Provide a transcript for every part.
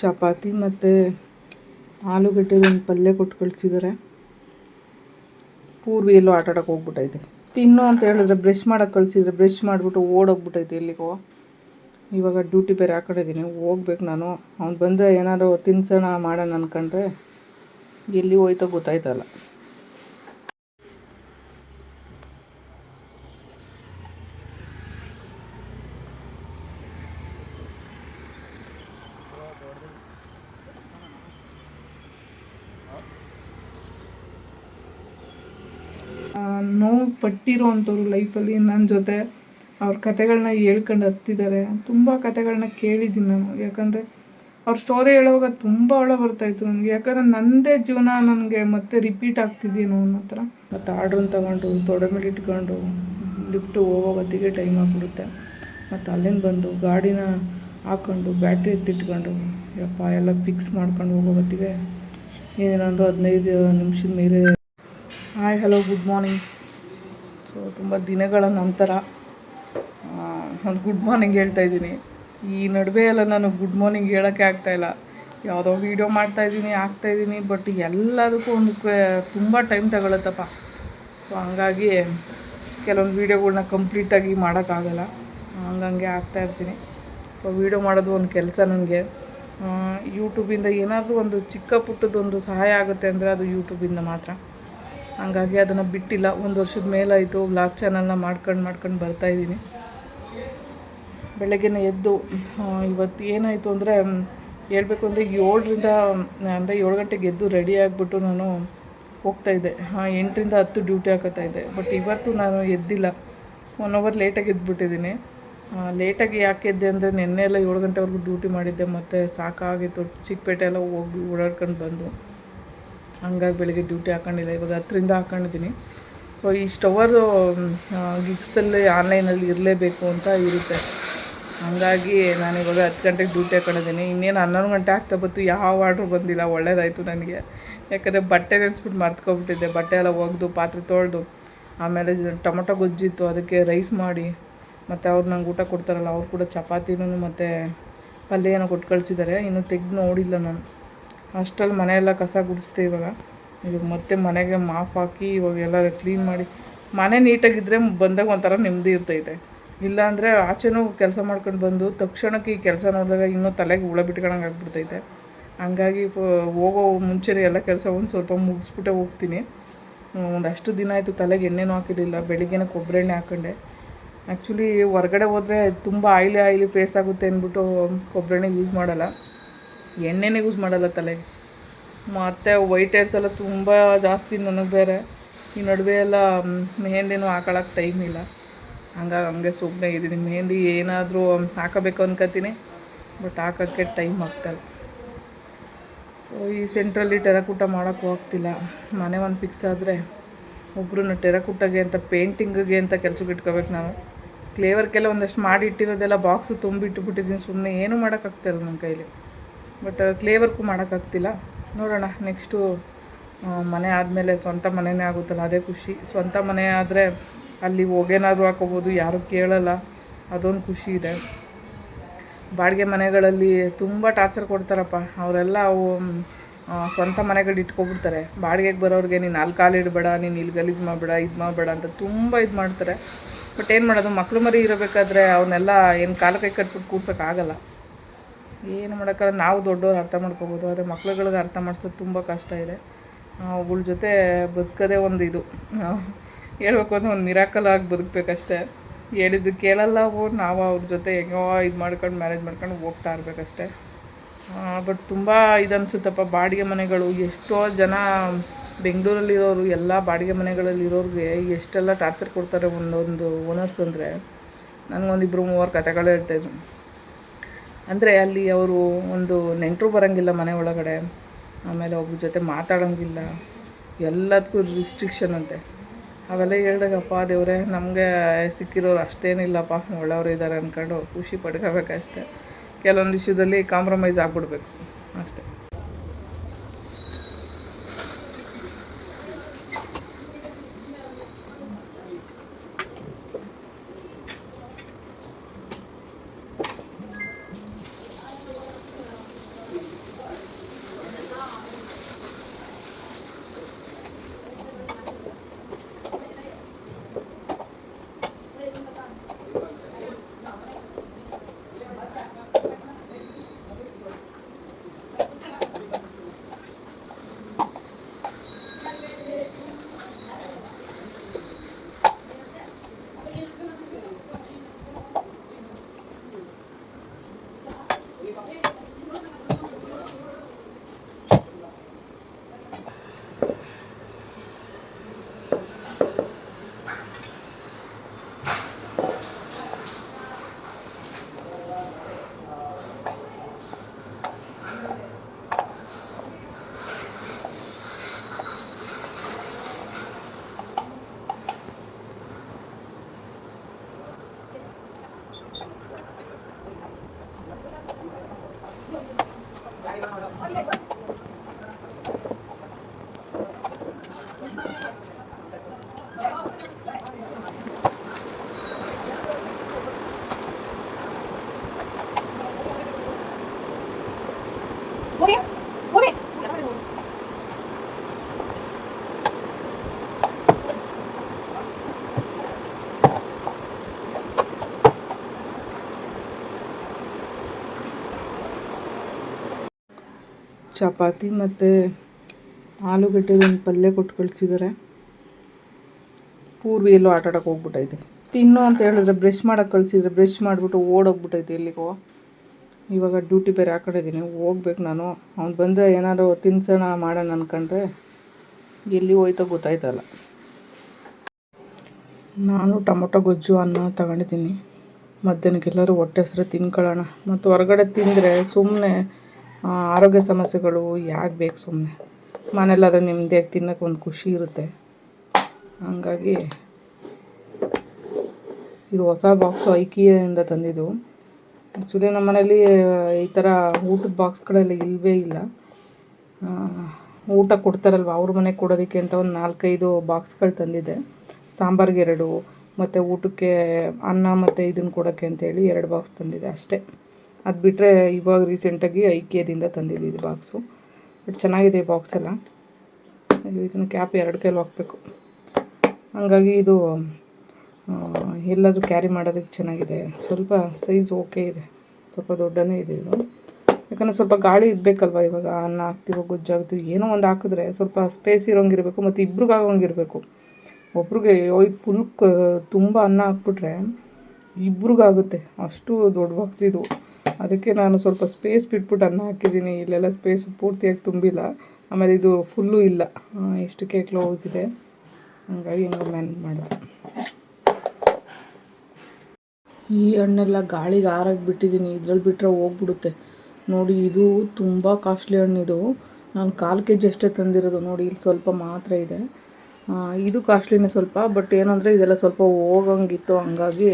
ಚಪಾತಿ ಮತ್ತು ಆಲೂಗಡ್ಡೆದೊಂದು ಪಲ್ಯ ಕೊಟ್ಟು ಕಳಿಸಿದ್ದಾರೆ ಪೂರ್ವಿ ಎಲ್ಲೋ ಆಟ ಆಡೋಕೆ ಹೋಗ್ಬಿಟ್ಟೈತೆ. ತಿನ್ನು ಅಂತ ಹೇಳಿದ್ರೆ ಬ್ರಷ್ ಮಾಡೋಕೆ ಕಳಿಸಿದ್ರೆ ಬ್ರಷ್ ಮಾಡಿಬಿಟ್ಟು ಓಡೋಗ್ಬಿಟ್ಟೈತೆ ಎಲ್ಲಿಗೋ. ಇವಾಗ ಡ್ಯೂಟಿ ಬೇರೆ ಆ ಕಡೆ ಇದ್ದೀನಿ ಹೋಗ್ಬೇಕು ನಾನು. ಅವ್ನು ಬಂದರೆ ಏನಾದ್ರು ತಿನ್ಸೋಣ, ಮಾಡೋಣ ಅಂದ್ಕೊಂಡ್ರೆ ಎಲ್ಲಿ ಹೋಯ್ತೋ ಗೊತ್ತಾಯ್ತಲ್ಲ ನೋವು ಪಟ್ಟಿರೋ ಅಂಥವ್ರು ಲೈಫಲ್ಲಿ ನನ್ನ ಜೊತೆ ಅವ್ರ ಕತೆಗಳನ್ನ ಹೇಳ್ಕೊಂಡು ಹತ್ತಿದ್ದಾರೆ ತುಂಬ ಕತೆಗಳನ್ನ ಕೇಳಿದ್ದೀನಿ ನಾನು. ಯಾಕಂದರೆ ಅವ್ರ ಸ್ಟೋರಿ ಹೇಳುವಾಗ ತುಂಬ ಒಳ ಬರ್ತಾಯಿತ್ತು ನನಗೆ. ಯಾಕಂದರೆ ನನ್ನದೇ ಜೀವನ ನನಗೆ ಮತ್ತೆ ರಿಪೀಟ್ ಆಗ್ತಿದೆಯೇನೋ ಅನ್ನೋ ಥರ ಮತ್ತು ಆರ್ಡ್ರನ್ನ ತಗೊಂಡು ತೊಡೆ ಮೇಲೆ ಇಟ್ಕೊಂಡು ಲಿಫ್ಟು ಹೋಗೋ ಹೊತ್ತಿಗೆ ಟೈಮ್ ಆಗಿಬಿಡುತ್ತೆ. ಮತ್ತು ಅಲ್ಲಿಂದ ಬಂದು ಗಾಡಿನ ಹಾಕ್ಕೊಂಡು ಬ್ಯಾಟ್ರಿ ಎತ್ತಿಟ್ಕೊಂಡು, ಯಪ್ಪ ಎಲ್ಲ ಫಿಕ್ಸ್ ಮಾಡ್ಕೊಂಡು ಹೋಗೋ ಹೊತ್ತಿಗೆ ಏನೇನಂದ್ರು ಹದಿನೈದು ನಿಮಿಷದ ಮೇಲೆ hi hello good morning so ತುಂಬ ದಿನಗಳ ನಂತರ ಒಂದು ಗುಡ್ ಮಾರ್ನಿಂಗ್ ಹೇಳ್ತಾ ಇದ್ದೀನಿ. ಈ ನಡುವೆ ಎಲ್ಲ ನಾನು ಗುಡ್ ಮಾರ್ನಿಂಗ್ ಹೇಳೋಕ್ಕೆ ಆಗ್ತಾಯಿಲ್ಲ ಯಾವುದೋ ವೀಡಿಯೋ ಆಗ್ತಾ ಆಗ್ತಾಯಿದ್ದೀನಿ ಬಟ್ ಎಲ್ಲದಕ್ಕೂ ಒಂದು ತುಂಬ ಟೈಮ್ ತಗೊಳತ್ತಪ್ಪ. ಸೊ ಹಂಗಾಗಿ ಕೆಲವೊಂದು ವೀಡಿಯೋಗಳ್ನ ಕಂಪ್ಲೀಟಾಗಿ ಮಾಡೋಕ್ಕಾಗಲ್ಲ. ಹಂಗಂಗೆ ಆಗ್ತಾ ಇರ್ತೀನಿ. ಸೊ ವೀಡಿಯೋ ಮಾಡೋದು ಒಂದು ಕೆಲಸ ನನಗೆ ಯೂಟ್ಯೂಬಿಂದ ಏನಾದರೂ ಒಂದು ಚಿಕ್ಕ ಪುಟ್ಟದೊಂದು ಸಹಾಯ ಆಗುತ್ತೆ ಅಂದರೆ ಅದು ಯೂಟ್ಯೂಬಿಂದ ಮಾತ್ರ. ಹಂಗಾಗಿ ಅದನ್ನು ಬಿಟ್ಟಿಲ್ಲ. ಒಂದು ವರ್ಷದ ಮೇಲಾಯಿತು. ಬ್ಲಾಗ್ ಚಾನಲ್ನ ಮಾಡ್ಕೊಂಡು ಮಾಡ್ಕೊಂಡು ಬರ್ತಾಯಿದ್ದೀನಿ ಬೆಳಗ್ಗೆ ಎದ್ದು ಇವತ್ತು ಏನಾಯಿತು ಅಂದರೆ ಹೇಳಬೇಕು ಅಂದರೆ ಏಳರಿಂದ, ಅಂದರೆ ಏಳು ಗಂಟೆಗೆ ಎದ್ದು ರೆಡಿ ಆಗಿಬಿಟ್ಟು ನಾನು ಹೋಗ್ತಾಯಿದ್ದೆ ಎಂಟರಿಂದ ಹತ್ತು ಡ್ಯೂಟಿ ಹಾಕೋತಾ ಇದ್ದೆ. ಬಟ್ ಇವತ್ತು ನಾನು ಎದ್ದಿಲ್ಲ. ಒನ್ ಅವರ್ ಲೇಟಾಗಿ ಎದ್ದುಬಿಟ್ಟಿದ್ದೀನಿ ಲೇಟಾಗಿ ಯಾಕೆ ಎದ್ದೆ ಅಂದರೆ ನಿನ್ನೆ ಎಲ್ಲ ಏಳು ಗಂಟೆವರೆಗೂ ಡ್ಯೂಟಿ ಮಾಡಿದ್ದೆ. ಮತ್ತು ಸಾಕಾಗಿತ್ತು. ಚಿಕ್ಕಪೇಟೆ ಎಲ್ಲ ಹೋಗಿ ಓಡಾಡ್ಕೊಂಡು ಬಂದು. ಹಂಗಾಗಿ ಬೆಳಗ್ಗೆ ಡ್ಯೂಟಿ ಹಾಕೊಂಡಿಲ್ಲ, ಇವಾಗ ಹತ್ತರಿಂದ ಹಾಕೊಂಡಿದ್ದೀನಿ. ಸೊ ಈ ಸ್ಟವರು ಗಿಗ್ಸಲ್ಲಿ ಆನ್ಲೈನಲ್ಲಿ ಇರಲೇಬೇಕು ಅಂತ ಇರುತ್ತೆ. ಹಂಗಾಗಿ ನಾನು ಇವಾಗ ಹತ್ತು ಗಂಟೆಗೆ ಡ್ಯೂಟಿ ಹಾಕೊಂಡಿದ್ದೀನಿ. ಇನ್ನೇನು ಹನ್ನೊಂದು ಗಂಟೆ ಆಗ್ತಾ ಬಂತು, ಯಾವ ಆರ್ಡ್ರು ಬಂದಿಲ್ಲ, ಒಳ್ಳೇದಾಯಿತು ನನಗೆ. ಯಾಕಂದರೆ ಬಟ್ಟೆ ನೆನೆಸ್ಬಿಟ್ಟು ಮರ್ತ್ಕೊಬಿಟ್ಟಿದ್ದೆ. ಬಟ್ಟೆ ಎಲ್ಲ ಒಗೆದು, ಪಾತ್ರೆ ತೊಳೆದು, ಆಮೇಲೆ ಟೊಮೊಟೊ ಗೊಜ್ಜಿತ್ತು, ಅದಕ್ಕೆ ರೈಸ್ ಮಾಡಿ. ಮತ್ತು ಅವ್ರು ನಂಗೆ ಊಟ ಕೊಡ್ತಾರಲ್ಲ, ಅವ್ರು ಕೂಡ ಚಪಾತಿನೂ ಮತ್ತು ಪಲ್ಯ ಏನೋ ಕೊಟ್ಟು ಕಳಿಸಿದ್ದಾರೆ. ಇನ್ನೂ ತೆಗೆದು ನೋಡಿಲ್ಲ ನಾನು. ಅಷ್ಟರಲ್ಲಿ ಮನೆಯೆಲ್ಲ ಕಸ ಗುಡಿಸ್ತೀವಿ ಇವಾಗ. ಇವಾಗ ಮತ್ತೆ ಮನೆಗೆ ಮಾಫ್ ಹಾಕಿ ಇವಾಗ ಎಲ್ಲ ಕ್ಲೀನ್ ಮಾಡಿ, ಮನೆ ನೀಟಾಗಿದ್ದರೆ ಬಂದಾಗ ಒಂಥರ ನೆಮ್ಮದಿ ಇರ್ತೈತೆ. ಇಲ್ಲಾಂದರೆ ಆಚೆನೂ ಕೆಲಸ ಮಾಡ್ಕೊಂಡು ಬಂದು ತಕ್ಷಣಕ್ಕೆ ಈ ಕೆಲಸ ನೋಡಿದಾಗ ಇನ್ನೂ ತಲೆಗೆ ಹುಳ ಬಿಟ್ಕೊಳಂಗೆ ಆಗ್ಬಿಡ್ತೈತೆ. ಹಂಗಾಗಿ ಹೋಗೋ ಮುಂಚೆನೇ ಎಲ್ಲ ಕೆಲಸ ಒಂದು ಸ್ವಲ್ಪ ಮುಗಿಸ್ಬಿಟ್ಟೆ ಹೋಗ್ತೀನಿ. ಒಂದಷ್ಟು ದಿನ ಆಯಿತು ತಲೆಗೆ ಎಣ್ಣೆನೂ ಹಾಕಿರಲಿಲ್ಲ, ಬೆಳಿಗ್ಗೆನ ಕೊಬ್ಬರಿ ಎಣ್ಣೆ ಹಾಕೊಂಡೆ. ಆ್ಯಕ್ಚುಲಿ ಹೊರಗಡೆ ಹೋದರೆ ತುಂಬ ಆಯಿಲಿ ಆಯಿಲಿ ಫೇಸ್ ಆಗುತ್ತೆ ಅಂದ್ಬಿಟ್ಟು ಕೊಬ್ಬರಿ ಎಣ್ಣೆ ಯೂಸ್ ಮಾಡಲ್ಲ. ಎಣ್ಣೆನೇ ಯೂಸ್ ಮಾಡಲ್ಲ ತಲೆಗೆ ಮತ್ತು ವೈಟ್ ಹೇರ್ಸ್ ಎಲ್ಲ ತುಂಬ ಜಾಸ್ತಿ ನನಗೆ ಬೇರೆ. ಈ ನಡುವೆ ಎಲ್ಲ ಮೆಹೆಂದಿನೂ ಹಾಕೊಳಕ್ಕೆ ಟೈಮ್ ಇಲ್ಲ. ಹಂಗಾಗಿ ಹಂಗೆ ಸುಮ್ಮನೆ ಇದ್ದೀನಿ ಮೆಹಂದಿ ಏನಾದರೂ ಹಾಕಬೇಕು ಅನ್ಕೋತೀನಿ ಬಟ್ ಹಾಕೋಕ್ಕೆ ಟೈಮ್ ಆಗ್ತಲ್ಲ ಈ ಸೆಂಟ್ರಲ್ಲಿ ಟೆರಕೂಟ ಮಾಡೋಕ್ಕೂ ಹೋಗ್ತಿಲ್ಲ ಮನೆ ಒಂದು ಫಿಕ್ಸ್ ಆದರೆ ಒಬ್ಬರನ್ನ ಟೆರಕೂಟಗೆ ಅಂತ ಪೇಂಟಿಂಗಿಗೆ ಅಂತ ಕೆಲ್ಸಕ್ಕೆ ಇಟ್ಕೋಬೇಕು ನಾನು ಕ್ಲೇವರ್ಕೆಲ್ಲ ಒಂದಷ್ಟು ಮಾಡಿ ಇಟ್ಟಿರೋದೆಲ್ಲ ಬಾಕ್ಸು ತುಂಬಿಟ್ಟುಬಿಟ್ಟಿದ್ದೀನಿ ಸುಮ್ಮನೆ ಏನೂ ಮಾಡೋಕ್ಕಾಗ್ತಾಯಿಲ್ಲ ನನ್ನ ಕೈಲಿ. ಬಟ್ ಕ್ಲೇ ವರ್ಕು ಮಾಡೋಕ್ಕಾಗ್ತಿಲ್ಲ ನೋಡೋಣ ನೆಕ್ಸ್ಟು ಮನೆ ಆದಮೇಲೆ ಸ್ವಂತ ಮನೆಯೇ ಆಗುತ್ತಲ್ಲ, ಅದೇ ಖುಷಿ. ಸ್ವಂತ ಮನೆ ಆದರೆ ಅಲ್ಲಿ ಹೋಗೇನಾದರೂ ಹಾಕೋಬೋದು ಯಾರೂ ಕೇಳಲ್ಲ. ಅದೊಂದು ಖುಷಿ ಇದೆ. ಬಾಡಿಗೆ ಮನೆಗಳಲ್ಲಿ ತುಂಬ ಟಾರ್ಚರ್ ಕೊಡ್ತಾರಪ್ಪ. ಅವರೆಲ್ಲ ಅವು ಸ್ವಂತ ಮನೆಗಳು ಇಟ್ಕೊಬಿಡ್ತಾರೆ. ಬಾಡಿಗೆಗೆ ಬರೋರಿಗೆ ನೀನು ಅಲ್ಲಿ ಕಾಲು ಇಡಬೇಡ, ನೀನು ಇಲ್ಲಿ ಗಲೀಜು ಮಾಡಬೇಡ, ಇದು ಮಾಡಬೇಡ ಅಂತ ತುಂಬ ಇದು ಮಾಡ್ತಾರೆ. ಬಟ್ ಏನು ಮಾಡೋದು, ಮಕ್ಳು ಮರಿ ಇರಬೇಕಾದ್ರೆ ಅವನ್ನೆಲ್ಲ ಏನು ಕಾಲು ಕೈ ಕಟ್ಬಿಟ್ಟು ಕೂರ್ಸೋಕ್ಕಾಗಲ್ಲ ಏನು ಮಾಡೋಕ್ಕಲ್ಲ ನಾವು ದೊಡ್ಡವ್ರು ಅರ್ಥ ಮಾಡ್ಕೋಬೋದು. ಆದರೆ ಮಕ್ಳುಗಳಿಗೆ ಅರ್ಥ ಮಾಡಿಸೋದು ತುಂಬ ಕಷ್ಟ ಇದೆ. ಅವ್ಗಳ ಜೊತೆ ಬದುಕೋದೇ ಒಂದು ಇದು. ಹೇಳ್ಬೇಕು ಅಂದರೆ ಒಂದು ಮಿರಾಕಲ್ ಆಗಿ ಬದುಕಬೇಕಷ್ಟೇ. ಹೇಳಿದ್ದು ಕೇಳಲ್ಲ ಅವು ನಾವು ಅವ್ರ ಜೊತೆ ಹೆಂಗೋ ಇದು ಮಾಡ್ಕೊಂಡು ಮ್ಯಾನೇಜ್ ಮಾಡ್ಕೊಂಡು ಹೋಗ್ತಾ ಇರಬೇಕಷ್ಟೆ. ಬಟ್ ತುಂಬ ಇದನ್ಸುತ್ತಪ್ಪ ಬಾಡಿಗೆ ಮನೆಗಳು ಎಷ್ಟೋ ಜನ ಬೆಂಗಳೂರಲ್ಲಿರೋರು ಎಲ್ಲ ಬಾಡಿಗೆ ಮನೆಗಳಲ್ಲಿ ಇರೋರಿಗೆ ಎಷ್ಟೆಲ್ಲ ಟಾರ್ಚರ್ ಕೊಡ್ತಾರೆ ಒಂದೊಂದು ಓನರ್ಸ್ ಅಂದರೆ. ನನಗೊಂದಿಬ್ಬರು ಮೂವರು ಕತೆಗಳು ಹೇಳ್ತಾಯಿದ್ರು ಅಂದರೆ ಅಲ್ಲಿ ಅವರು ಒಂದು ನೆಂಟರು ಬರೋಂಗಿಲ್ಲ ಮನೆ ಒಳಗಡೆ, ಆಮೇಲೆ ಒಬ್ಬರ ಜೊತೆ ಮಾತಾಡೋಂಗಿಲ್ಲ ಎಲ್ಲದಕ್ಕೂ ರಿಸ್ಟ್ರಿಕ್ಷನ್ ಅಂತೆ. ಅವೆಲ್ಲ ಹೇಳ್ದಾಗಪ್ಪ ದೇವರೇ, ನಮಗೆ ಸಿಕ್ಕಿರೋರು ಅಷ್ಟೇನಿಲ್ಲಪ್ಪ, ಒಳ್ಳೆಯವರು ಇದ್ದಾರೆ ಅಂದ್ಕೊಂಡು ಖುಷಿ ಪಡ್ಕೋಬೇಕಷ್ಟೆ. ಕೆಲವೊಂದು ವಿಷಯದಲ್ಲಿ ಕಾಂಪ್ರಮೈಸ್ ಆಗಿಬಿಡ್ಬೇಕು ಅಷ್ಟೇ. ಚಪಾತಿ ಮತ್ತು ಆಲೂಗಡ್ಡೆದು ಒಂದು ಪಲ್ಯ ಕೊಟ್ಟು ಕಳಿಸಿದ್ದಾರೆ ಪೂರ್ವಿ ಎಲ್ಲೋ ಆಟಾಡೋಕೆ ಹೋಗ್ಬಿಟ್ಟೈತೆ. ತಿನ್ನು ಅಂತ ಹೇಳಿದ್ರೆ ಬ್ರಷ್ ಮಾಡೋಕೆ ಕಳಿಸಿದ್ರೆ ಬ್ರಷ್ ಮಾಡಿಬಿಟ್ಟು ಓಡೋಗ್ಬಿಟ್ಟೈತೆ ಎಲ್ಲಿಗೋ. ಇವಾಗ ಡ್ಯೂಟಿ ಬೇರೆ ಹಾಕೊಂಡಿದ್ದೀನಿ ಹೋಗ್ಬೇಕು ನಾನು. ಅವ್ನು ಬಂದರೆ ಏನಾದ್ರು ತಿನ್ಸೋಣ, ಮಾಡೋಣ ಅಂದ್ಕೊಂಡ್ರೆ ಎಲ್ಲಿ ಹೋಯ್ತೋ ಗೊತ್ತಾಯ್ತಲ್ಲ. ನಾನು ಟೊಮೊಟೊ, ಗೊಜ್ಜು, ಅನ್ನ ತಗೊಂಡಿದ್ದೀನಿ. ಮಧ್ಯಾಹ್ನಕ್ಕೆಲ್ಲರೂ ಹೊಟ್ಟೆ ಹಸಿರು ತಿನ್ಕೊಳ್ಳೋಣ. ಮತ್ತು ಹೊರಗಡೆ ತಿಂದರೆ ಸುಮ್ಮನೆ ಆರೋಗ್ಯ ಸಮಸ್ಯೆಗಳು ಯಾಕೆ ಬೇಕು ಸುಮ್ಮನೆ ಮನೇಲಾದರೆ ನೆಮ್ಮದಿಯಾಗಿ ತಿನ್ನೋಕೆ ಒಂದು ಖುಷಿ ಇರುತ್ತೆ. ಹಂಗಾಗಿ, ಇದು ಹೊಸ ಬಾಕ್ಸು ಐಕಿಯಿಂದ ತಂದಿದ್ದು. ಆ್ಯಕ್ಚುಲಿ ನಮ್ಮ ಮನೇಲಿ ಈ ಥರ ಊಟದ ಬಾಕ್ಸ್ಗಳೆಲ್ಲ ಇಲ್ಲವೇ ಇಲ್ಲ. ಊಟ ಕೊಡ್ತಾರಲ್ವ, ಅವ್ರ ಮನೆಗೆ ಕೊಡೋದಕ್ಕೆ ಅಂತ ಒಂದು ನಾಲ್ಕೈದು ಬಾಕ್ಸ್ಗಳು ತಂದಿದ್ದೆ. ಸಾಂಬಾರ್ಗೆ ಎರಡು, ಮತ್ತು ಊಟಕ್ಕೆ ಅನ್ನ ಮತ್ತು ಇದನ್ನು ಕೊಡೋಕ್ಕೆ ಅಂತೇಳಿ ಎರಡು ಬಾಕ್ಸ್ ತಂದಿದೆ ಅಷ್ಟೇ. ಅದು ಬಿಟ್ಟರೆ ಇವಾಗ ರೀಸೆಂಟಾಗಿ ಐಕಿಯದಿಂದ ತಂದಿದ್ದು ಬಾಕ್ಸು ಬಟ್ ಚೆನ್ನಾಗಿದೆ ಬಾಕ್ಸ್ ಎಲ್ಲ. ಇದನ್ನು ಕ್ಯಾಪ್ ಎರಡು ಕೈಲಿ ಹಾಕಬೇಕು. ಹಂಗಾಗಿ ಇದು ಎಲ್ಲಾದರೂ ಕ್ಯಾರಿ ಮಾಡೋದಕ್ಕೆ ಚೆನ್ನಾಗಿದೆ. ಸ್ವಲ್ಪ ಸೈಜ್ ಓಕೆ ಇದೆ. ಸ್ವಲ್ಪ ದೊಡ್ಡನೇ ಇದೆ ಇದು. ಯಾಕಂದರೆ ಸ್ವಲ್ಪ ಗಾಳಿ ಇರಬೇಕಲ್ವ ಇವಾಗ? ಅನ್ನ ಹಾಕ್ತೀವೋ ಗುಜ್ಜಾಗ್ತಿವಿ ಏನೋ ಒಂದು ಹಾಕಿದ್ರೆ ಸ್ವಲ್ಪ ಸ್ಪೇಸ್ ಇರೋಂಗಿರಬೇಕು ಮತ್ತು ಇಬ್ರಿಗೆ ಆಗೋಂಗಿರಬೇಕು ಒಬ್ರಿಗೆ ಇದು ಫುಲ್ ಕ, ತುಂಬ ಅನ್ನ ಹಾಕ್ಬಿಟ್ರೆ ಇಬ್ರಿಗಾಗುತ್ತೆ. ಅಷ್ಟು ದೊಡ್ಡ ಬಾಕ್ಸ್ ಇದು. ಅದಕ್ಕೆ ನಾನು ಸ್ವಲ್ಪ ಸ್ಪೇಸ್ ಬಿಟ್ಬಿಟ್ಟು ಅನ್ನ ಹಾಕಿದ್ದೀನಿ. ಇಲ್ಲೆಲ್ಲ ಸ್ಪೇಸ್ ಪೂರ್ತಿಯಾಗಿ ತುಂಬಿಲ್ಲ. ಆಮೇಲೆ ಇದು ಫುಲ್ಲು ಇಲ್ಲ. ಇಷ್ಟಕ್ಕೆ ಕ್ಲೋಸ್ ಇದೆ. ಹಂಗಾಗಿ ಹೆಂಗೆ ಮ್ಯಾನೇಜ್ ಮಾಡಿದೆ. ಈ ಹಣ್ಣೆಲ್ಲ ಗಾಳಿಗೆ ಆರಾಗಿ ಬಿಟ್ಟಿದ್ದೀನಿ ಇದ್ರಲ್ಲಿ ಬಿಟ್ಟರೆ ಹೋಗ್ಬಿಡುತ್ತೆ. ನೋಡಿ, ಇದು ತುಂಬ ಕಾಸ್ಟ್ಲಿ ಹಣ್ಣಿದು ನಾನು ಕಾಲು ಕೆ ಜಿ ಅಷ್ಟೇ ತಂದಿರೋದು. ನೋಡಿ, ಇಲ್ಲಿ ಸ್ವಲ್ಪ ಮಾತ್ರ ಇದೆ. ಇದು ಕಾಸ್ಟ್ಲಿನೇ ಸ್ವಲ್ಪ, ಬಟ್ ಏನಂದರೆ ಇದೆಲ್ಲ ಸ್ವಲ್ಪ ಹೋಗಂಗಿತ್ತು. ಹಂಗಾಗಿ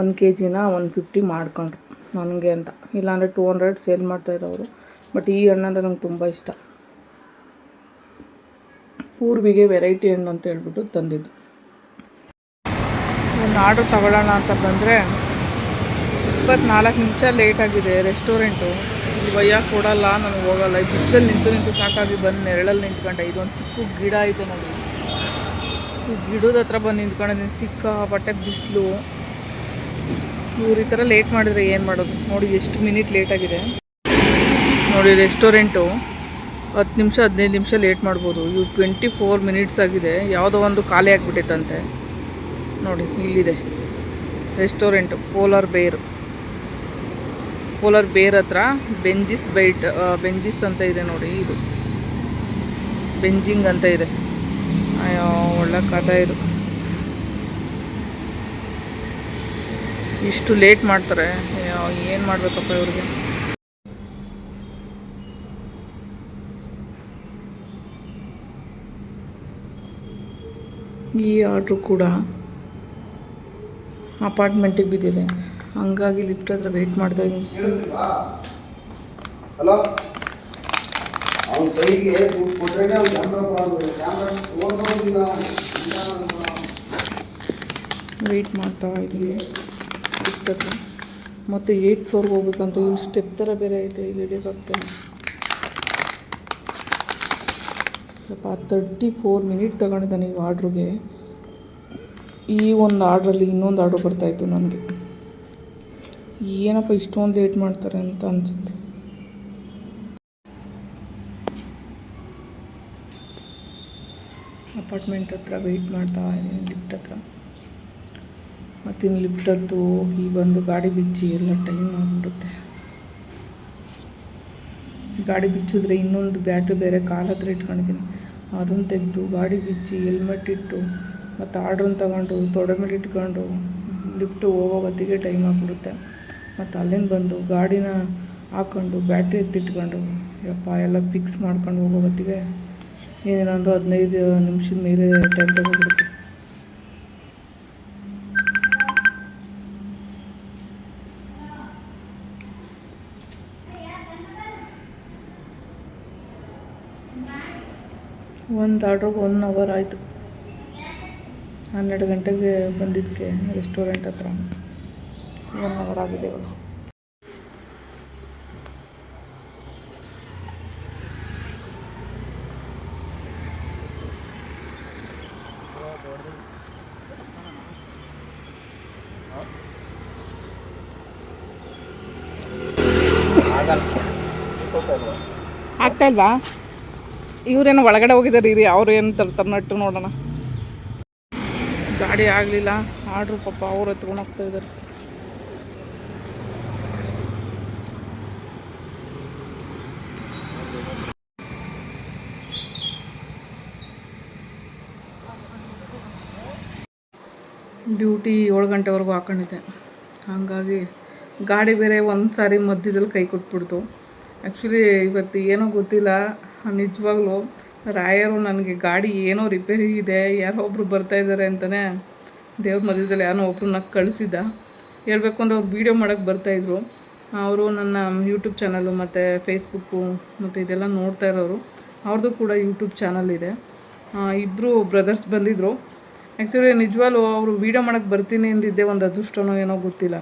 ಒನ್ ಕೆ ಜಿನ ಒನ್ ಫಿಫ್ಟಿ ಮಾಡ್ಕೊಂಡ್ರು ನನಗೆ ಅಂತ. ಇಲ್ಲಾಂದರೆ ಟೂ ಹಂಡ್ರೆಡ್ ಸೇಲ್ ಮಾಡ್ತಾಯಿರೋರು ಬಟ್ ಈ ಹಣ್ಣಂದರೆ ನಂಗೆ ತುಂಬ ಇಷ್ಟ. ಪೂರ್ವಿಗೆ ವೆರೈಟಿ ಹಣ್ಣು ಅಂತ ಹೇಳ್ಬಿಟ್ಟು ತಂದಿದ್ದು. ಒಂದು ಆರ್ಡ್ರ್ ತಗೊಳ್ಳೋಣ ಅಂತ ಬಂದರೆ ಇಪ್ಪತ್ನಾಲ್ಕು ನಿಮಿಷ ಲೇಟಾಗಿದೆ ರೆಸ್ಟೋರೆಂಟು ಇಲ್ಲಿ ಒಯ್ಯಕ್ಕೆ ಕೊಡಲ್ಲ ನನಗೆ ಹೋಗಲ್ಲ. ಈ ಬಿಸಿಲಲ್ಲಿ ನಿಂತು ನಿಂತು ಸಾಕಾಗಿ ಬಂದು ನೆರಳಲ್ಲಿ ನಿಂತ್ಕೊಂಡೆ. ಇದೊಂದು ಚಿಕ್ಕ ಗಿಡ ಐತೆ ನೋಡಿ. ಈ ಗಿಡದ ಹತ್ರ ಬಂದು ನಿಂತ್ಕೊಂಡಿದ್ದೀನಿ ಸಿಕ್ಕಾಪಟ್ಟೆ ಬಿಸಿಲು. ಇವ್ರು ಈ ಥರ ಲೇಟ್ ಮಾಡಿದ್ರೆ ಏನು ಮಾಡೋದು? ನೋಡಿ, ಎಷ್ಟು ಮಿನಿಟ್ ಲೇಟಾಗಿದೆ ನೋಡಿ ರೆಸ್ಟೋರೆಂಟು ಹತ್ತು ನಿಮಿಷ, ಹದಿನೈದು ನಿಮಿಷ ಲೇಟ್ ಮಾಡ್ಬೋದು. ಇವು ಟ್ವೆಂಟಿ ಫೋರ್ ಮಿನಿಟ್ಸ್ ಆಗಿದೆ. ಯಾವುದೋ ಒಂದು ಖಾಲಿ ಆಗಿಬಿಟ್ಟಿತ್ತಂತೆ. ನೋಡಿ, ಇಲ್ಲಿದೆ. Restaurant Polar Bear Polar Bear ಹತ್ರ ಬೆಂಜಿಸ್ ಬೈಟ್ ಬೆಂಜಿಸ್ ಅಂತ ಇದೆ ನೋಡಿ ಇದು. ಬೆಂಜಿಂಗ್ ಅಂತ ಇದೆ. ಅಯ್ಯೋ, ಒಳ್ಳೆ ಕಥೆ ಇದು. ಇಷ್ಟು ಲೇಟ್ ಮಾಡ್ತಾರೆ. ಏನು ಮಾಡಬೇಕಪ್ಪ ಇವ್ರಿಗೆ? ಈ ಆರ್ಡ್ರು ಕೂಡ ಅಪಾರ್ಟ್ಮೆಂಟಿಗೆ ಬಿದ್ದಿದೆ. ಹಂಗಾಗಿ ಲಿಫ್ಟ್ ಹತ್ರ ವೇಟ್ ಮಾಡ್ತಾ ಇದ್ದೀನಿ. ಹಲೋ ಅವ್ನ ಕೈಗೆ ದುಡ್ಡು ಕೊಟ್ರೇನೆ ಅವ್ನು ಕ್ಯಾಮ್ರಾ ಕೊಡೋದು ಕ್ಯಾಮ್ರಾ ಓಡ್ಬೋದಿಲ್ಲ ವೆಯ್ಟ್ ಮಾಡ್ತಾ ಇದ್ದೀನಿ. ಲಿಫ್ಟ್ ಹತ್ರ. ಮತ್ತು ಏಯ್ಟ್ ಫ್ಲೋರ್ಗೆ ಹೋಗ್ಬೇಕಂತ ಇಲ್ಲಿ ಸ್ಟೆಪ್ ಥರ ಬೇರೆ ಐತೆ ಇಲ್ಲಿ ಇಳಿಯೋಕ್ಕಾಗ್ತಾನೆ ಸ್ವಲ್ಪ ತರ್ಟಿ ಫೋರ್ ಮಿನಿಟ್ ತಗೊಂಡಿದ್ದಾನೆ ಈ ಆರ್ಡ್ರಿಗೆ ಈ ಒಂದು ಆರ್ಡ್ರಲ್ಲಿ ಇನ್ನೊಂದು ಆರ್ಡ್ರ್ ಬರ್ತಾಯಿತ್ತು ನನಗೆ. ಏನಪ್ಪ ಇಷ್ಟೊಂದು ಲೇಟ್ ಮಾಡ್ತಾರೆ ಅಂತ ಅನಿಸುತ್ತೆ. ಅಪಾರ್ಟ್ಮೆಂಟ್ ಹತ್ರ ವೆಯ್ಟ್ ಮಾಡ್ತಾ ಇದ್ದೀನಿ ಲಿಫ್ಟ್ ಹತ್ರ. ಮತ್ತಿನ್ನು ಲಿಫ್ಟ್ ಹತ್ತು ಹೋಗಿ ಬಂದು ಗಾಡಿ ಬಿಚ್ಚಿ ಎಲ್ಲ ಟೈಮ್ ಆಗಿಬಿಡುತ್ತೆ. ಗಾಡಿ ಬಿಚ್ಚಿದ್ರೆ ಇನ್ನೊಂದು ಬ್ಯಾಟ್ರಿ ಬೇರೆ ಕಾಲ ಹತ್ರ ಇಟ್ಕೊಂಡಿದ್ದೀನಿ. ಅದನ್ನು ತೆಗೆದು ಗಾಡಿ ಬಿಚ್ಚಿ ಹೆಲ್ಮೆಟ್ ಇಟ್ಟು ಮತ್ತು ಆರ್ಡ್ರನ್ನ ತಗೊಂಡು ತೊಡೆ ಮೇಲೆ ಇಟ್ಕೊಂಡು ಲಿಫ್ಟು ಹೋಗೋ ಹೊತ್ತಿಗೆ ಟೈಮ್ ಆಗಿಬಿಡುತ್ತೆ. ಮತ್ತು ಅಲ್ಲಿಂದ ಬಂದು ಗಾಡಿನ ಹಾಕ್ಕೊಂಡು ಬ್ಯಾಟ್ರಿ ಎತ್ತಿಟ್ಕೊಂಡು, ಯಪ್ಪ ಎಲ್ಲ ಫಿಕ್ಸ್ ಮಾಡ್ಕೊಂಡು ಹೋಗೋ ಹೊತ್ತಿಗೆ ಏನೇನಂದ್ರು ಹದಿನೈದು ನಿಮಿಷದ ಮೇಲೆ ಟೈಮ್ ತಗೊಂಡ್ಬಿಡುತ್ತೆ. ಒಂದು ಆರ್ಡ್ರಿಗೆ ಒನ್ ಅವರ್ ಆಯಿತು. ಹನ್ನೆರಡು ಗಂಟೆಗೆ ಬಂದಿದ್ದಕ್ಕೆ ರೆಸ್ಟೋರೆಂಟ್ ಹತ್ರ. ಒನ್ ಅವರ್ ಆಗಿದೆ ಇವಾಗ. ಆಗ್ತಾ ಇಲ್ವಾ? ಇವ್ರೇನು ಒಳಗಡೆ ಹೋಗಿದ್ದಾರೆ ರೀ ಅವ್ರು ಏನು ತರ್ತಾರೆ ನಟ್ಟು ನೋಡೋಣ. ಗಾಡಿ ಆಗಲಿಲ್ಲ. ಆರ್ಡ್ರು ಪಾಪ ಅವ್ರು ಎತ್ಕೊಂಡು ಹೋಗ್ತಾ ಇದ್ದಾರೆ ಡ್ಯೂಟಿ ಏಳು ಗಂಟೆವರೆಗೂ ಹಾಕೊಂಡಿದ್ದೆ. ಹಾಗಾಗಿ ಗಾಡಿ ಬೇರೆ ಒಂದು ಸಾರಿ ಮಧ್ಯದಲ್ಲಿ ಕೈ ಕೊಟ್ಬಿಡ್ತು. ಆ್ಯಕ್ಚುಲಿ ಇವತ್ತು ಏನೋ ಗೊತ್ತಿಲ್ಲ. ನಿಜವಾಗ್ಲೂ ರಾಯರು ನನಗೆ ಗಾಡಿ ಏನೋ ರಿಪೇರಿ ಇದೆ, ಯಾರೋ ಒಬ್ಬರು ಬರ್ತಾ ಇದ್ದಾರೆ ಅಂತಲೇ ದೇವ್ರ ಮಧ್ಯದಲ್ಲಿ ಯಾರೋ ಒಬ್ರನ್ನ ಕಳಿಸಿದ್ದ. ಹೇಳಬೇಕು ಅಂದರೆ ಅವ್ರು ವೀಡಿಯೋ ಮಾಡೋಕ್ಕೆ ಬರ್ತಾಯಿದ್ರು ಅವರು ನನ್ನ ಯೂಟ್ಯೂಬ್ ಚಾನಲು ಮತ್ತು ಫೇಸ್ಬುಕ್ಕು ಮತ್ತು ಇದೆಲ್ಲ ನೋಡ್ತಾ ಇರೋರು. ಅವ್ರದ್ದು ಕೂಡ ಯೂಟ್ಯೂಬ್ ಚಾನಲ್ ಇದೆ. ಇಬ್ಬರು ಬ್ರದರ್ಸ್ ಬಂದಿದ್ದರು ಆ್ಯಕ್ಚುಲಿ ನಿಜವಾಗ್ಲೂ ಅವರು ವೀಡಿಯೋ ಮಾಡೋಕ್ಕೆ ಬರ್ತೀನಿ ಅಂದಿದ್ದೆ ಒಂದು ಅದೃಷ್ಟನೋ ಏನೋ ಗೊತ್ತಿಲ್ಲ.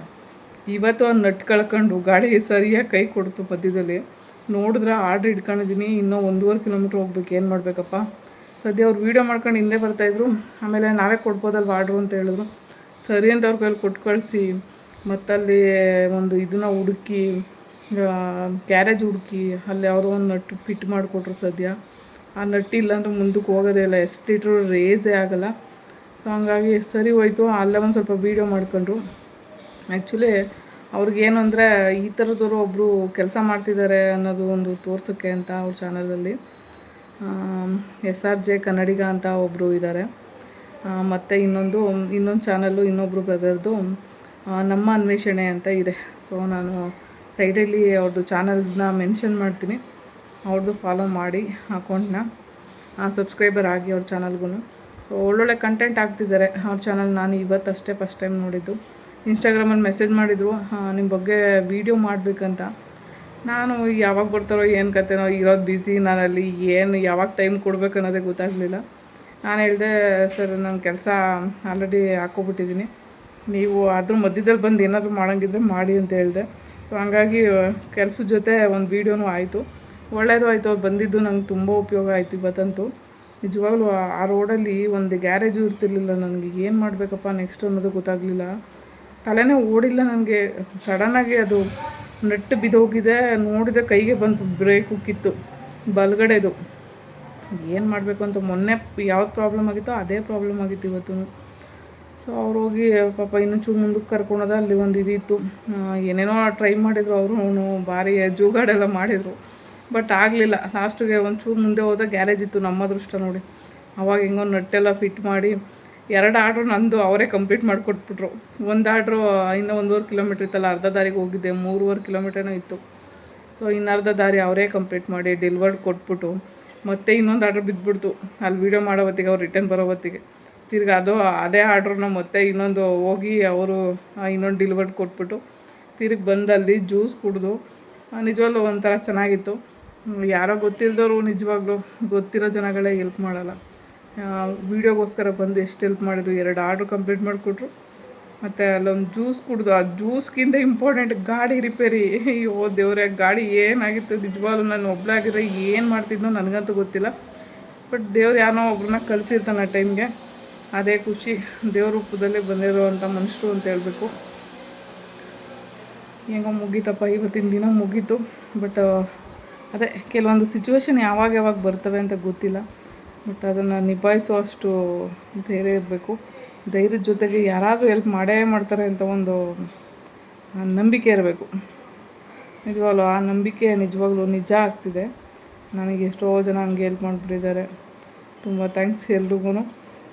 ಇವತ್ತು ಅವ್ನು ನಟ್ ಕಳ್ಕೊಂಡು ಗಾಡಿ ಸರಿಯಾಗಿ ಕೈ ಕೊಡ್ತು ಮಧ್ಯದಲ್ಲಿ. ನೋಡಿದ್ರೆ ಆರ್ಡ್ರ್ ಇಟ್ಕೊಂಡಿದ್ದೀನಿ, ಇನ್ನೂ ಒಂದೂವರೆ ಕಿಲೋಮೀಟ್ರ್ ಹೋಗ್ಬೇಕು, ಏನು ಮಾಡಬೇಕಪ್ಪ? ಸದ್ಯ ಅವ್ರು ವೀಡಿಯೋ ಮಾಡ್ಕೊಂಡು ಹಿಂದೆ ಬರ್ತಾಯಿದ್ರು ಆಮೇಲೆ ನಾವೇ ಕೊಡ್ಬೋದಲ್ವ ಆರ್ಡ್ರು ಅಂತ ಹೇಳಿದ್ರು. ಸರಿ ಅಂತ ಅವ್ರ ಕೈಲಿ ಕೊಟ್ಟು ಕಳಿಸಿ, ಮತ್ತಲ್ಲಿ ಒಂದು ಇದನ್ನ ಹುಡುಕಿ ಗ್ಯಾರೇಜ್ ಹುಡುಕಿ, ಅಲ್ಲಿ ಅವರು ಒಂದು ನಟ್ಟು ಫಿಟ್ ಮಾಡಿಕೊಟ್ರು ಸದ್ಯ. ಆ ನಟ್ಟು ಇಲ್ಲಾಂದ್ರೆ ಮುಂದಕ್ಕೆ ಹೋಗೋದೇ ಇಲ್ಲ, ಎಷ್ಟು ಇಟ್ಟರು ರೇಸೇ ಆಗೋಲ್ಲ. ಸೊ ಹಂಗಾಗಿ ಸರಿ ಹೋಯಿತು, ಅಲ್ಲೇ ಒಂದು ಸ್ವಲ್ಪ ವೀಡಿಯೋ ಮಾಡ್ಕೊಂಡ್ರು. ಆ್ಯಕ್ಚುಲಿ ಅವ್ರಿಗೇನು ಅಂದರೆ ಈ ಥರದವರು ಒಬ್ಬರು ಕೆಲಸ ಮಾಡ್ತಿದ್ದಾರೆ ಅನ್ನೋದು ಒಂದು ತೋರ್ಸೋಕ್ಕೆ ಅಂತ ಅವ್ರ ಚಾನಲಲ್ಲಿ. ಎಸ್ ಆರ್ ಜೆ ಕನ್ನಡಿಗ ಅಂತ ಒಬ್ಬರು ಇದ್ದಾರೆ ಮತ್ತು ಇನ್ನೊಂದು ಇನ್ನೊಂದು ಚಾನಲ್ಲು ಇನ್ನೊಬ್ಬರು ಬ್ರದರ್ದು ನಮ್ಮ ಅನ್ವೇಷಣೆ ಅಂತ ಇದೆ. ಸೊ ನಾನು ಸೈಡಲ್ಲಿ ಅವ್ರದ್ದು ಚಾನಲ್ನ ಮೆನ್ಷನ್ ಮಾಡ್ತೀನಿ. ಅವ್ರದ್ದು ಫಾಲೋ ಮಾಡಿ ಅಕೌಂಟ್ನ ಸಬ್ಸ್ಕ್ರೈಬರ್ ಆಗಿ ಅವ್ರ ಚಾನಲ್ಗೂ ಸೊ ಒಳ್ಳೊಳ್ಳೆ ಕಂಟೆಂಟ್ ಆಗ್ತಿದ್ದಾರೆ ಅವ್ರ ಚಾನಲ್ ನಾನು ಇವತ್ತಷ್ಟೇ ಫಸ್ಟ್ ಟೈಮ್ ನೋಡಿದ್ದು. ಇನ್ಸ್ಟಾಗ್ರಾಮಲ್ಲಿ ಮೆಸೇಜ್ ಮಾಡಿದರು ನಿಮ್ಮ ಬಗ್ಗೆ ವೀಡಿಯೋ ಮಾಡಬೇಕಂತ. ನಾನು ಯಾವಾಗ ಬರ್ತಾರೋ ಏನು ಕತೆನೋ, ಇರೋದು ಬ್ಯುಸಿ ನಾನಲ್ಲಿ, ಏನು ಯಾವಾಗ ಟೈಮ್ ಕೊಡಬೇಕು ಅನ್ನೋದೇ ಗೊತ್ತಾಗಲಿಲ್ಲ. ನಾನು ಹೇಳಿದೆ, ಸರ್ ನನ್ನ ಕೆಲಸ ಆಲ್ರೆಡಿ ಹಾಕ್ಕೊಬಿಟ್ಟಿದ್ದೀನಿ ನೀವು ಅದ್ರ ಮಧ್ಯದಲ್ಲಿ ಬಂದು ಏನಾದರೂ ಮಾಡೋಂಗಿದ್ರೆ ಮಾಡಿ ಅಂತ ಹೇಳಿದೆ. ಸೊ ಹಂಗಾಗಿ ಕೆಲಸದ ಜೊತೆ ಒಂದು ವೀಡಿಯೋನೂ ಆಯಿತು. ಒಳ್ಳೆಯದು ಆಯಿತು ಬಂದಿದ್ದು ನಂಗೆ ತುಂಬ ಉಪಯೋಗ ಆಯಿತು ಇವತ್ತಂತೂ. ನಿಜವಾಗ್ಲೂ ಆ ರೋಡಲ್ಲಿ ಒಂದು ಗ್ಯಾರೇಜು ಇರ್ತಿರ್ಲಿಲ್ಲ ನನಗೆ. ಏನು ಮಾಡಬೇಕಪ್ಪ ನೆಕ್ಸ್ಟ್ ಅನ್ನೋದು ಗೊತ್ತಾಗಲಿಲ್ಲ. ತಲೆನೇ ಓಡಿಲ್ಲ ನನಗೆ. ಸಡನ್ನಾಗಿ ಅದು ನೆಟ್ಟು ಬಿದ್ದೋಗಿದೆ. ನೋಡಿದ್ರೆ ಕೈಗೆ ಬಂತು ಬ್ರೇಕ್ ಉಕ್ಕಿತ್ತು. ಬಲಗಡೆದು. ಏನು ಮಾಡಬೇಕು ಅಂತ ಮೊನ್ನೆ ಯಾವ್ದು ಪ್ರಾಬ್ಲಮ್ ಆಗಿತ್ತೋ ಅದೇ ಪ್ರಾಬ್ಲಮ್ ಆಗಿತ್ತು ಇವತ್ತು. ಸೊ ಅವ್ರು ಹೋಗಿ, ಪಾಪ ಇನ್ನೂ ಚೂರು ಮುಂದಕ್ಕೆ ಕರ್ಕೊಂಡೋದ ಅಲ್ಲಿ ಒಂದು ಇದಿತ್ತು. ಏನೇನೋ ಟ್ರೈ ಮಾಡಿದ್ರು ಅವರು, ಅವನು ಭಾರಿ ಜೂಗಾಡೆಲ್ಲ ಮಾಡಿದರು. ಬಟ್ ಆಗಲಿಲ್ಲ. ಲಾಸ್ಟಿಗೆ ಒಂಚೂರು ಮುಂದೆ ಹೋದ, ಗ್ಯಾರೇಜ್ ಇತ್ತು ನಮ್ಮ ಅದೃಷ್ಟ ನೋಡಿ. ಅವಾಗ ಹೆಂಗೋ ನಟ್ಟೆಲ್ಲ ಫಿಟ್ ಮಾಡಿ ಎರಡು ಆರ್ಡ್ರು ನಂದು ಅವರೇ ಕಂಪ್ಲೀಟ್ ಮಾಡಿಕೊಟ್ಬಿಟ್ರು. ಒಂದು ಆರ್ಡ್ರು ಇನ್ನೂ ಒಂದೂವರೆ ಕಿಲೋಮೀಟ್ರ್ ಇತ್ತಲ್ಲ ಅರ್ಧ ದಾರಿಗೆ ಹೋಗಿದ್ದೆ ಮೂರುವರೆ ಕಿಲೋಮೀಟ್ರೇನೋ ಇತ್ತು. ಸೊ ಇನ್ನು ಅರ್ಧ ದಾರಿ ಅವರೇ ಕಂಪ್ಲೀಟ್ ಮಾಡಿ ಡೆಲಿವರ್ಡ್ ಕೊಟ್ಬಿಟ್ಟು, ಮತ್ತೆ ಇನ್ನೊಂದು ಆರ್ಡ್ರ್ ಬಿದ್ದುಬಿಡ್ತು ಅಲ್ಲಿ ವೀಡಿಯೋ ಮಾಡೋ ಹೊತ್ತಿಗೆ ಅವ್ರು ರಿಟರ್ನ್ ಬರೋ ಹೊತ್ತಿಗೆ. ತಿರ್ಗಿ ಅದು ಅದೇ ಆರ್ಡ್ರನ್ನ ಮತ್ತೆ ಇನ್ನೊಂದು ಹೋಗಿ ಅವರು ಇನ್ನೊಂದು ಡೆಲಿವರ್ಡ್ ಕೊಟ್ಬಿಟ್ಟು, ತಿರ್ಗಿ ಬಂದಲ್ಲಿ ಜ್ಯೂಸ್ ಕುಡಿದು ನಿಜವಾಗ್ಲು ಒಂಥರ ಚೆನ್ನಾಗಿತ್ತು. ಯಾರೋ ಗೊತ್ತಿಲ್ಲದವರು ನಿಜವಾಗ್ಲೂ ಗೊತ್ತಿರೋ ಜನಗಳೇ ಹೆಲ್ಪ್ ಮಾಡಲ್ಲ. ವೀಡಿಯೋಗೋಸ್ಕರ ಬಂದು ಎಷ್ಟು ಹೆಲ್ಪ್ ಮಾಡಿದ್ರು, ಎರಡು ಆರ್ಡ್ರ್ ಕಂಪ್ಲೀಟ್ ಮಾಡಿಕೊಟ್ರು. ಮತ್ತು ಅಲ್ಲೊಂದು ಜ್ಯೂಸ್ ಕುಡಿದು, ಆ ಜ್ಯೂಸ್ಗಿಂತ ಇಂಪಾರ್ಟೆಂಟ್ ಗಾಡಿ ರಿಪೇರಿ ಅಯ್ಯೋ, ದೇವ್ರೆ, ಗಾಡಿ ಏನಾಗಿತ್ತು? ನಿಜವಾಗ್ಲೂ ನಾನು ಒಬ್ಬಳಾಗಿದ್ರೆ ಏನು ಮಾಡ್ತಿದ್ನೋ ನನಗಂತೂ ಗೊತ್ತಿಲ್ಲ. ಬಟ್ ದೇವ್ರು ಯಾರೋ ಒಬ್ರನ್ನ ಕಳಿಸಿರ್ತಾನೆ ಆ ಟೈಮ್ಗೆ ಅದೇ ಖುಷಿ. ದೇವ್ರ ರೂಪದಲ್ಲೇ ಬಂದಿರೋವಂಥ ಮನುಷ್ಯರು ಅಂತ ಹೇಳಬೇಕು. ಹೆಂಗೋ ಮುಗೀತಪ್ಪ, ಇವತ್ತಿನ ದಿನ ಮುಗೀತು. ಬಟ್ ಅದೇ, ಕೆಲವೊಂದು ಸಿಚುವೇಶನ್ ಯಾವಾಗ ಯಾವಾಗ ಬರ್ತವೆ ಅಂತ ಗೊತ್ತಿಲ್ಲ. ಬಟ್ ಅದನ್ನು ನಿಭಾಯಿಸೋ ಅಷ್ಟು ಧೈರ್ಯ ಇರಬೇಕು. ಧೈರ್ಯದ ಜೊತೆಗೆ ಯಾರಾದರೂ ಹೆಲ್ಪ್ ಮಾಡೇ ಮಾಡ್ತಾರೆ ಅಂತ ಒಂದು ನಂಬಿಕೆ ಇರಬೇಕು. ನಿಜವಾಗ್ಲೂ ಆ ನಂಬಿಕೆ ನಿಜವಾಗ್ಲೂ ನಿಜ ಆಗ್ತಿದೆ. ನನಗೆ ಎಷ್ಟೋ ಜನ ಹಂಗೆ ಹೆಲ್ಪ್ ಮಾಡಿಬಿಟ್ಟಿದ್ದಾರೆ. ತುಂಬ ಥ್ಯಾಂಕ್ಸ್ ಎಲ್ರಿಗೂ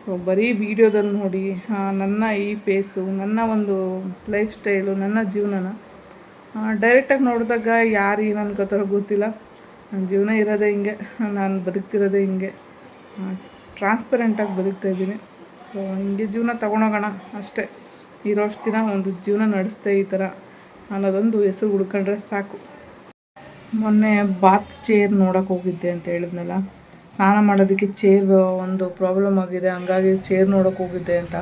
ಸೊ ಬರೀ ವೀಡಿಯೋದಲ್ಲಿ ನೋಡಿ ನನ್ನ ಈ ಫೇಸು ನನ್ನ ಒಂದು ಲೈಫ್ ಸ್ಟೈಲು ನನ್ನ ಜೀವನನ ಡೈರೆಕ್ಟಾಗಿ ನೋಡಿದಾಗ ಯಾರು ಏನು ಅನ್ಕೋತಾರೋ ಗೊತ್ತಿಲ್ಲ. ನನ್ನ ಜೀವನ ಇರೋದೇ ಹಿಂಗೆ, ನಾನು ಬದುಕ್ತಿರೋದೇ ಹಿಂಗೆ. ಟ್ರಾನ್ಸ್ಪರೆಂಟಾಗಿ ಬದುಕ್ತಾ ಇದ್ದೀನಿ. ಸೊ ಹಿಂಗೆ ಜೀವನ ತೊಗೊಂಡೋಗೋಣ ಅಷ್ಟೇ. ಇರೋಷ್ಟು ದಿನ ಒಂದು ಜೀವನ ನಡೆಸ್ತೆ ಈ ಥರ ಅನ್ನೋದೊಂದು ಹೆಸರು ಹುಡ್ಕೊಂಡ್ರೆ ಸಾಕು. ಮೊನ್ನೆ ಬಾತ್ ಚೇರ್ ನೋಡೋಕೆ ಹೋಗಿದ್ದೆ ಅಂತ ಹೇಳಿದ್ನಲ್ಲ. ಸ್ನಾನ ಮಾಡೋದಕ್ಕೆ ಚೇರ್ ಒಂದು ಪ್ರಾಬ್ಲಮ್ ಆಗಿದೆ, ಹಂಗಾಗಿ ಚೇರ್ ನೋಡೋಕೆ ಹೋಗಿದ್ದೆ ಅಂತ.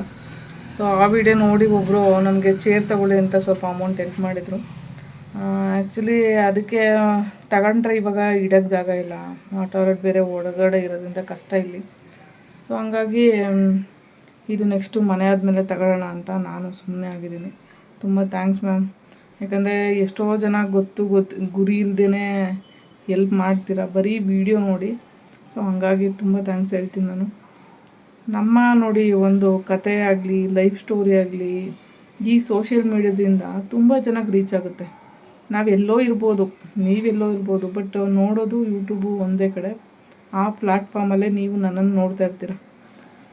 ಸೊ ಆ ವಿಡಿಯೋ ನೋಡಿ ಒಬ್ಬರು ನನಗೆ ಚೇರ್ ತಗೊಳ್ಳಿ ಅಂತ ಸ್ವಲ್ಪ ಅಮೌಂಟ್ ಹೆಲ್ಪ್ ಮಾಡಿದರು. ಆ್ಯಕ್ಚುಲಿ ಅದಕ್ಕೆ ತಗೊಂಡ್ರೆ ಇವಾಗ ಇಡೋಕ್ಕೆ ಜಾಗ ಇಲ್ಲ. ಟಾಯ್ಲೆಟ್ ಬೇರೆ ಒಳಗಡೆ ಇರೋದ್ರಿಂದ ಕಷ್ಟ ಇಲ್ಲಿ. ಸೊ ಹಂಗಾಗಿ ಇದು ನೆಕ್ಸ್ಟು ಮನೆ ಆದಮೇಲೆ ತಗೊಳ್ಳೋಣ ಅಂತ ನಾನು ಸುಮ್ಮನೆ ಆಗಿದ್ದೀನಿ. ತುಂಬ ಥ್ಯಾಂಕ್ಸ್ ಮ್ಯಾಮ್ ಯಾಕಂದರೆ ಎಷ್ಟೋ ಜನ ಗೊತ್ತು ಗೊತ್ತು ಗುರಿ ಇಲ್ಲದೇ ಎಲ್ಪ್ ಮಾಡ್ತೀರಾ. ಬರೀ ವಿಡಿಯೋ ನೋಡಿ. ಸೊ ಹಂಗಾಗಿ ತುಂಬ ಥ್ಯಾಂಕ್ಸ್ ಹೇಳ್ತೀನಿ ನಾನು. ನಮ್ಮ ನೋಡಿ ಒಂದು ಕತೆ ಆಗಲಿ ಲೈಫ್ ಸ್ಟೋರಿ ಆಗಲಿ, ಈ ಸೋಷಿಯಲ್ ಮೀಡ್ಯಾದಿಂದ ತುಂಬ ಜನಕ್ಕೆ ರೀಚ್ ಆಗುತ್ತೆ. ನಾವೆಲ್ಲೋ ಇರ್ಬೋದು, ನೀವೆಲ್ಲೋ ಇರ್ಬೋದು ಬಟ್ ನೋಡೋದು ಯೂಟ್ಯೂಬು ಒಂದೇ ಕಡೆ. ಆ ಪ್ಲ್ಯಾಟ್ಫಾರ್ಮಲ್ಲೇ ನೀವು ನನ್ನನ್ನು ನೋಡ್ತಾ ಇರ್ತೀರ.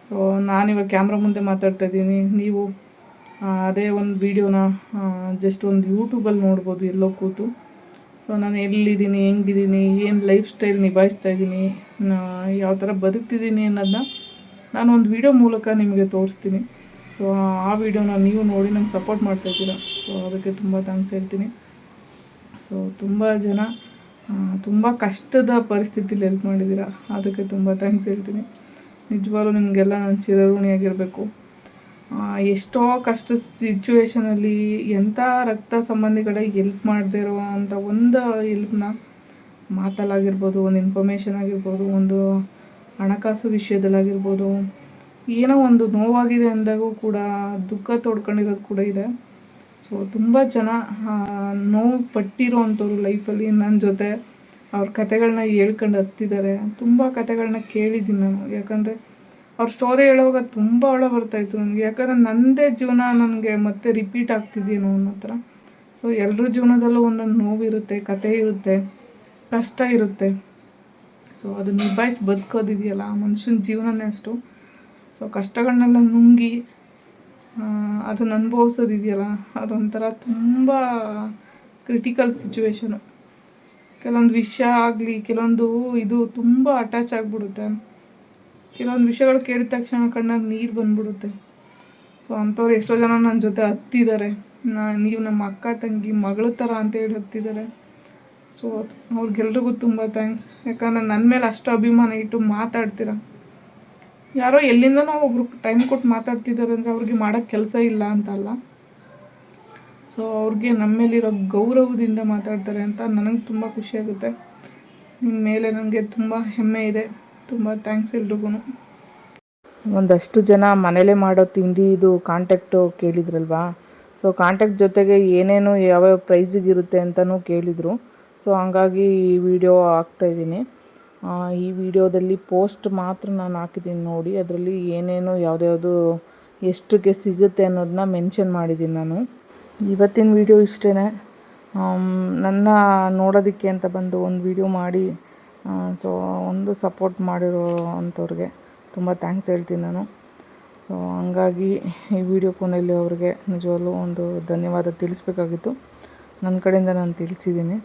ಸೊ ನಾನಿವಾಗ ಕ್ಯಾಮ್ರಾ ಮುಂದೆ ಮಾತಾಡ್ತಾ ಇದ್ದೀನಿ. ನೀವು ಅದೇ ಒಂದು ವೀಡಿಯೋನ ಜಸ್ಟ್ ಒಂದು ಯೂಟ್ಯೂಬಲ್ಲಿ ನೋಡ್ಬೋದು ಎಲ್ಲೋ ಕೂತು. ಸೊ ನಾನು ಎಲ್ಲಿದ್ದೀನಿ, ಹೆಂಗಿದ್ದೀನಿ, ಏನು ಲೈಫ್ ಸ್ಟೈಲ್ ನಿಭಾಯಿಸ್ತಾ ಇದ್ದೀನಿ ಯಾವ ಥರ ಬದುಕ್ತಿದ್ದೀನಿ ಅನ್ನೋದನ್ನ ನಾನು ಒಂದು ವಿಡಿಯೋ ಮೂಲಕ ನಿಮಗೆ ತೋರಿಸ್ತೀನಿ. ಸೊ ಆ ವಿಡಿಯೋನ ನೀವು ನೋಡಿ ನಂಗೆ ಸಪೋರ್ಟ್ ಮಾಡ್ತಾ ಸೊ ಅದಕ್ಕೆ ತುಂಬ ಥ್ಯಾಂಕ್ಸ್ ಹೇಳ್ತೀನಿ. ಸೊ ತುಂಬ ಜನ ತುಂಬ ಕಷ್ಟದ ಪರಿಸ್ಥಿತಿಲಿ ಹೆಲ್ಪ್ ಮಾಡಿದ್ದೀರಾ? ಅದಕ್ಕೆ ತುಂಬ ಥ್ಯಾಂಕ್ಸ್ ಹೇಳ್ತೀನಿ. ನಿಜವಾಗ್ಲೂ ನಿಮಗೆಲ್ಲ ನಾನು ಚಿರಋಣಿಯಾಗಿರಬೇಕು. ಎಷ್ಟೋ ಕಷ್ಟ ಸಿಚುವೇಷನಲ್ಲಿ ಎಂಥ ರಕ್ತ ಸಂಬಂಧಿಗಳಿಗೆ ಹೆಲ್ಪ್ ಮಾಡದೇ ಇರೋ ಅಂಥ ಒಂದು ಹೆಲ್ಪ್ನ ಮಾತಲ್ಲಾಗಿರ್ಬೋದು, ಒಂದು ಇನ್ಫಾರ್ಮೇಷನ್ ಆಗಿರ್ಬೋದು, ಒಂದು ಹಣಕಾಸು ವಿಷಯದಲ್ಲಾಗಿರ್ಬೋದು, ಏನೋ ಒಂದು ನೋವಾಗಿದೆ ಅಂದಾಗೂ ಕೂಡ, ದುಃಖ ತೋಡ್ಕೊಂಡಿರೋದು ಕೂಡ ಇದೆ. ಸೊ ತುಂಬ ಜನ ನೋವು ಪಟ್ಟಿರೋ ಅಂಥವ್ರು ಲೈಫಲ್ಲಿ ನನ್ನ ಜೊತೆ. ಅವ್ರ ಕತೆಗಳನ್ನ ಹೇಳ್ಕೊಂಡು ಹತ್ತಿದ್ದಾರೆ ತುಂಬ ಕತೆಗಳನ್ನ ಕೇಳಿದ್ದೀನಿ ನಾನು. ಯಾಕಂದರೆ ಅವ್ರ ಸ್ಟೋರಿ ಹೇಳುವಾಗ ತುಂಬ ಒಳ ಬರ್ತಾಯಿತ್ತು ನನಗೆ. ಯಾಕಂದರೆ ನನ್ನದೇ ಜೀವನ ನನಗೆ ಮತ್ತೆ ರಿಪೀಟ್ ಆಗ್ತಿದೆಯೇನೋ ಅನ್ನೋ ಥರ ಸೊ ಎಲ್ಲರ ಜೀವನದಲ್ಲೂ ಒಂದೊಂದು ನೋವಿರುತ್ತೆ, ಕತೆ ಇರುತ್ತೆ, ಕಷ್ಟ ಇರುತ್ತೆ. ಸೊ ಅದು ನಿಭಾಯಿಸಿ ಬದುಕೋದಿದೆಯಲ್ಲ ಮನುಷ್ಯನ ಜೀವನನೇ ಅಷ್ಟು. ಸೊ ಕಷ್ಟಗಳನ್ನೆಲ್ಲ ನುಂಗಿ ಅದನ್ನ ಅನುಭವಿಸೋದಿದೆಯಲ್ಲ, ಅದೊಂಥರ ತುಂಬ ಕ್ರಿಟಿಕಲ್ ಸಿಚುವೇಶನು ಕೆಲವೊಂದು ವಿಷಯ ಆಗಲಿ, ಕೆಲವೊಂದು ಇದು ತುಂಬ ಅಟ್ಯಾಚ್ ಆಗಿಬಿಡುತ್ತೆ. ಕೆಲವೊಂದು ವಿಷಯಗಳು ಕೇಳಿದ ತಕ್ಷಣ ಕಣ್ಣಾಗ ನೀರು ಬಂದ್ಬಿಡುತ್ತೆ. ಸೊ ಅಂಥವ್ರು ಎಷ್ಟೋ ಜನ ನನ್ನ ಜೊತೆ ಹತ್ತಿದ್ದಾರೆ ನಾ, ನೀವು ನಮ್ಮ ಅಕ್ಕ, ತಂಗಿ, ಮಗಳ ಥರ ಅಂತ ಹೇಳಿ ಹತ್ತಿದ್ದಾರೆ ಸೊ ಅವ್ರಿಗೆಲ್ರಿಗೂ ತುಂಬ ಥ್ಯಾಂಕ್ಸ್ ಯಾಕಂದರೆ ನನ್ನ ಮೇಲೆ ಅಷ್ಟು ಅಭಿಮಾನ ಇಟ್ಟು ಮಾತಾಡ್ತೀರ? ಯಾರೋ ಎಲ್ಲಿಂದನೋ ಒಬ್ರು ಟೈಮ್ ಕೊಟ್ಟು ಮಾತಾಡ್ತಿದ್ದಾರೆ ಅಂದರೆ ಅವ್ರಿಗೆ ಮಾಡೋಕ್ಕೆ ಕೆಲಸ ಇಲ್ಲ ಅಂತ ಅಲ್ಲ ಸೊ ಅವ್ರಿಗೆ ನಮ್ಮ ಮೇಲಿರೋ ಗೌರವದಿಂದ ಮಾತಾಡ್ತಾರೆ ಅಂತ ನನಗೆ ತುಂಬ ಖುಷಿಯಾಗುತ್ತೆ ನಿಮ್ಮ ಮೇಲೆ ನನಗೆ ತುಂಬ ಹೆಮ್ಮೆ ಇದೆ. ತುಂಬ ಥ್ಯಾಂಕ್ಸ್ ಎಲ್ರಿಗೂ. ಒಂದಷ್ಟು ಜನ ಮನೇಲೇ ಮಾಡೋ ತಿಂಡಿ ಇದು ಕಾಂಟ್ಯಾಕ್ಟು ಕೇಳಿದ್ರಲ್ವಾ? ಸೊ ಕಾಂಟ್ಯಾಕ್ಟ್ ಜೊತೆಗೆ ಏನೇನು ಯಾವ್ಯಾವ ಪ್ರೈಸಿಗೆ ಇರುತ್ತೆ ಅಂತಲೂ ಕೇಳಿದರು. ಸೊ ಹಂಗಾಗಿ ಈ ವಿಡಿಯೋ ಹಾಕ್ತಾಯಿದ್ದೀನಿ ಈ ವಿಡಿಯೋದಲ್ಲಿ ಪೋಸ್ಟ್ ಮಾತ್ರ ನಾನು ಹಾಕಿದ್ದೀನಿ ನೋಡಿ, ಅದರಲ್ಲಿ ಏನೇನು ಯಾವುದ್ಯಾವುದು ಎಷ್ಟಕ್ಕೆ ಸಿಗುತ್ತೆ ಅನ್ನೋದನ್ನ ಮೆನ್ಷನ್ ಮಾಡಿದ್ದೀನಿ ನಾನು. ಇವತ್ತಿನ ವಿಡಿಯೋ ಇಷ್ಟೇ ನನ್ನ ನೋಡೋದಕ್ಕೆ ಅಂತ ಬಂದು ಒಂದು ವಿಡಿಯೋ ಮಾಡಿ ಸೊ, ಒಂದು ಸಪೋರ್ಟ್ ಮಾಡಿರೋ ಅಂಥವ್ರಿಗೆ ತುಂಬ ಥ್ಯಾಂಕ್ಸ್ ಹೇಳ್ತೀನಿ ನಾನು. ಸೊ, ಹಂಗಾಗಿ ಈ ವಿಡಿಯೋ ಕೊನೆಯಲ್ಲಿ ಅವ್ರಿಗೆ ನಿಜವಾಗ್ಲೂ ಒಂದು ಧನ್ಯವಾದ ತಿಳಿಸ್ಬೇಕಾಗಿತ್ತು. ನನ್ನ ಕಡೆಯಿಂದ ನಾನು ತಿಳಿಸಿದ್ದೀನಿ